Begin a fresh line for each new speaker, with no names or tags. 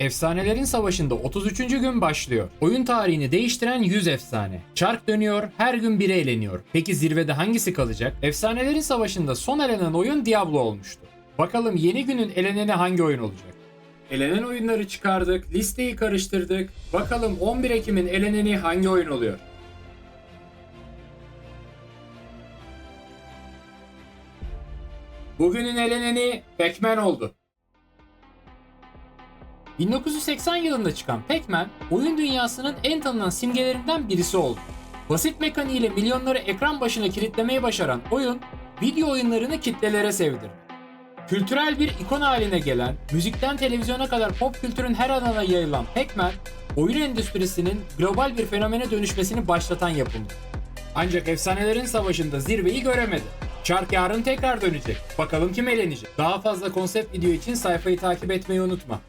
Efsanelerin Savaşı'nda 33. gün başlıyor. Oyun tarihini değiştiren 100 efsane. Çark dönüyor, her gün biri eleniyor. Peki zirvede hangisi kalacak? Efsanelerin Savaşı'nda son elenen oyun Diablo olmuştu. Bakalım yeni günün eleneni hangi oyun olacak? Elenen oyunları çıkardık, listeyi karıştırdık. Bakalım 11 Ekim'in eleneni hangi oyun oluyor? Bugünün eleneni Pac-Man oldu. 1980 yılında çıkan Pac-Man, oyun dünyasının en tanınan simgelerinden birisi oldu. Basit mekaniğiyle milyonları ekran başına kilitlemeyi başaran oyun, video oyunlarını kitlelere sevdirdi. Kültürel bir ikon haline gelen, müzikten televizyona kadar pop kültürün her alana yayılan Pac-Man, oyun endüstrisinin global bir fenomene dönüşmesini başlatan yapımdı. Ancak efsanelerin savaşında zirveyi göremedi. Çark yarın tekrar dönecek. Bakalım kim elenecek. Daha fazla konsept video için sayfayı takip etmeyi unutma.